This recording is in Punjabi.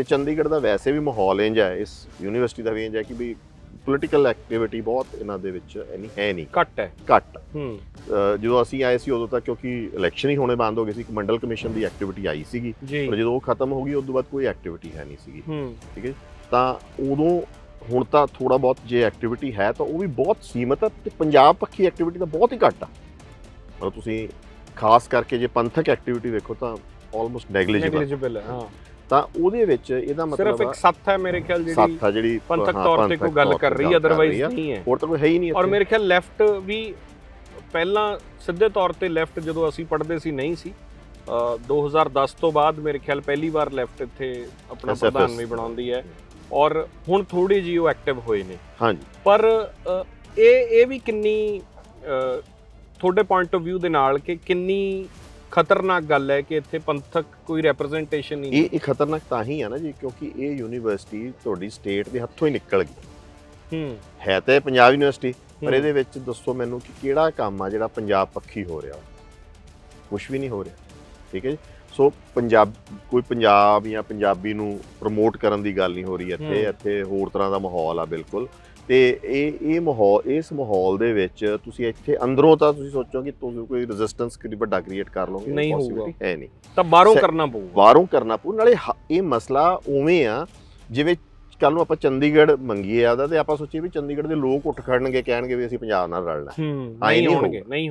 ਤੇ ਚੰਡੀਗੜ੍ਹ ਦਾ ਵੈਸੇ ਵੀ ਮਾਹੌਲ ਇੰਜ ਹੈ ਇਸ ਯੂਨੀਵਰਸਿਟੀ ਦਾ ਵੀ ਇੰਜ ਹੈ ਕਿ ਵੀ ਪੋਲੀਟੀਕਲ ਐਕਟੀਵਿਟੀ ਬਹੁਤ ਇਹਨਾਂ ਦੇ ਵਿੱਚ ਇੰਨੀ ਹੈ ਨਹੀਂ। ਘੱਟ ਹੈ। ਘੱਟ। ਹੂੰ। ਜਦੋਂ ਅਸੀਂ ਆਏ ਸੀ ਉਦੋਂ ਤੱਕ ਕਿਉਂਕਿ ਇਲੈਕਸ਼ਨ ਹੀ ਹੋਣੇ ਬੰਦ ਹੋ ਗਏ ਸੀ ਇੱਕ ਮੰਡਲ ਕਮਿਸ਼ਨ ਦੀ ਐਕਟੀਵਿਟੀ ਆਈ ਸੀਗੀ। ਪਰ ਜਦੋਂ ਉਹ ਖਤਮ ਹੋ ਗਈ ਉਸ ਤੋਂ ਬਾਅਦ ਕੋਈ ਐਕਟੀਵਿਟੀ ਹੈ ਨਹੀਂ ਸੀਗੀ। ਹੂੰ। ਠੀਕ ਹੈ? ਤਾਂ ਉਦੋਂ ਹੁਣ ਤਾਂ ਥੋੜਾ ਬਹੁਤ ਜੇ ਐਕਟੀਵਿਟੀ ਹੈ ਤਾਂ ਉਹ ਵੀ ਬਹੁਤ ਸੀਮਤ ਹੈ ਤੇ ਪੰਜਾਬ ਪੱਖੀ ਐਕਟੀਵਿਟੀ ਤਾਂ ਬਹੁਤ ਹੀ ਘੱਟ ਆ। ਮਤਲਬ ਤੁਸੀਂ ਖਾਸ ਕਰਕੇ ਜੇ ਪੰਥਕ ਐਕਟੀਵਿਟੀ ਵੇਖੋ ਤਾਂ ਆਲਮੋਸਟ ਨੈਗਲੀਜੀਬਲ ਹੈ ਹਾਂ। ਤਾਂ ਉਹਦੇ ਵਿੱਚ ਇਹਦਾ ਸਿਰਫ ਮਤਲਬ ਇੱਕ ਸੱਤ ਹੈ ਮੇਰੇ ਖਿਆਲ ਜਿਹੜੀ ਸੱਤ ਆ ਜਿਹੜੀ ਪੰਥਕ ਹਾਂ, ਤੌਰ ਤੇ ਕੋਈ ਗੱਲ ਕਰ ਰਹੀ ਹੈ ਅਦਰਵਾਈਜ਼। ਨਹੀਂ ਹੈ। ਹੋਰ ਤਾਂ ਕੋਈ ਹੈ ਹੀ ਨਹੀਂ ਔਰ। ਮੇਰੇ ਖਿਆਲ ਲੈਫਟ ਵੀ ਪਹਿਲਾਂ ਸਿੱਧੇ ਤੌਰ ਤੇ ਲੈਫਟ ਜਦੋਂ ਅਸੀਂ ਪੜ੍ਹਦੇ ਸੀ ਨਹੀਂ ਸੀ ਅ, 2010 ਤੋਂ ਬਾਅਦ ਮੇਰੇ ਖਿਆਲ ਪਹਿਲੀ ਵਾਰ ਲੈਫਟ ਇੱਥੇ ਆਪਣਾ ਪ੍ਰਧਾਨ ਵੀ ਬਣਾਉਂਦੀ ਹੈ। ਔਰ ਹੁਣ ਥੋੜੀ ਜਿਹੀ ਉਹ ਐਕਟਿਵ ਹੋਏ ਨੇ। ਹਾਂਜੀ। ਪਰ ਇਹ ਇਹ ਵੀ ਕਿੰਨੀ ਤੁਹਾਡੇ ਪੁਆਇੰਟ ਆਫ View ਦੇ ਨਾਲ ਕਿ ਕਿੰਨੀ ਖਤਰਨਾਕ ਗੱਲ ਹੈ ਕਿ ਇੱਥੇ ਪੰਥਕ ਕੋਈ ਰਿਪਰੈਜ਼ੈਂਟੇਸ਼ਨ ਨਹੀਂ ਇਹ ਇਹ ਖਤਰਨਾਕ ਤਾਂ ਹੀ ਆ ਨਾ ਜੀ ਕਿਉਂਕਿ ਇਹ ਯੂਨੀਵਰਸਿਟੀ ਤੁਹਾਡੀ ਸਟੇਟ ਦੇ ਹੱਥੋਂ ਹੀ ਨਿਕਲ ਗਈ। ਹੂੰ। ਹੈ ਤਾਂ ਪੰਜਾਬ ਯੂਨੀਵਰਸਿਟੀ ਪਰ। ਇਹਦੇ ਵਿੱਚ ਦੱਸੋ ਮੈਨੂੰ ਕਿ ਕਿਹੜਾ ਕੰਮ ਆ ਜਿਹੜਾ ਪੰਜਾਬ ਪੱਖੀ ਹੋ ਰਿਹਾ? ਕੁਝ ਵੀ ਨਹੀਂ ਹੋ ਰਿਹਾ। ਠੀਕ ਹੈ ਜੀ? ਸੋ ਪੰਜਾਬ ਕੋਈ ਪੰਜਾਬ ਜਾਂ ਪੰਜਾਬੀ ਨੂੰ ਪ੍ਰਮੋਟ ਕਰਨ ਦੀ ਗੱਲ ਨਹੀਂ ਹੋ ਰਹੀ ਇੱਥੇ। ਇੱਥੇ ਹੋਰ ਤਰ੍ਹਾਂ ਦਾ ਮਾਹੌਲ ਆ ਬਿਲਕੁਲ। ਤੇ ਇਹ ਇਹ ਮਾਹੌਲ ਇਸ ਮਾਹੌਲ ਦੇ ਵਿੱਚ ਤੁਸੀਂ ਇੱਥੇ ਅੰਦਰੋਂ ਤਾਂ ਤੁਸੀਂ ਸੋਚੋ ਕਿ ਤੁਸੀਂ ਕੋਈ ਰੈਜ਼ਿਸਟੈਂਸ ਕਿਤੇ ਵੱਡਾ ਕ੍ਰੀਏਟ ਕਰ ਲਓਗੇ ਨਹੀਂ ਹੋਊਗਾ। ਹੈ ਨਹੀਂ। ਤਾਂ ਬਾਹਰੋਂ ਕਰਨਾ ਪਊਗਾ। ਬਾਹਰੋਂ ਕਰਨਾ ਪਊ ਨਾਲੇ ਇਹ ਮਸਲਾ ਉਵੇਂ ਆ ਜਿਵੇਂ ਕੱਲ ਨੂੰ ਆਪਾਂ ਚੰਡੀਗੜ੍ਹ ਮੰਗੀਏ ਆਦਾ ਤੇ ਆਪਾਂ ਸੋਚੀਏ ਵੀ ਚੰਡੀਗੜ੍ਹ ਦੇ ਲੋਕ ਉੱਠ ਖੜਨਗੇ ਕਹਿਣਗੇ ਵੀ ਅਸੀਂ ਪੰਜਾਬ ਨਾਲ ਰਲਣਾ। ਹੂੰ ਨਹੀਂ ਹੋਣਗੇ ਨਹੀਂ ਹੋਣਗੇ।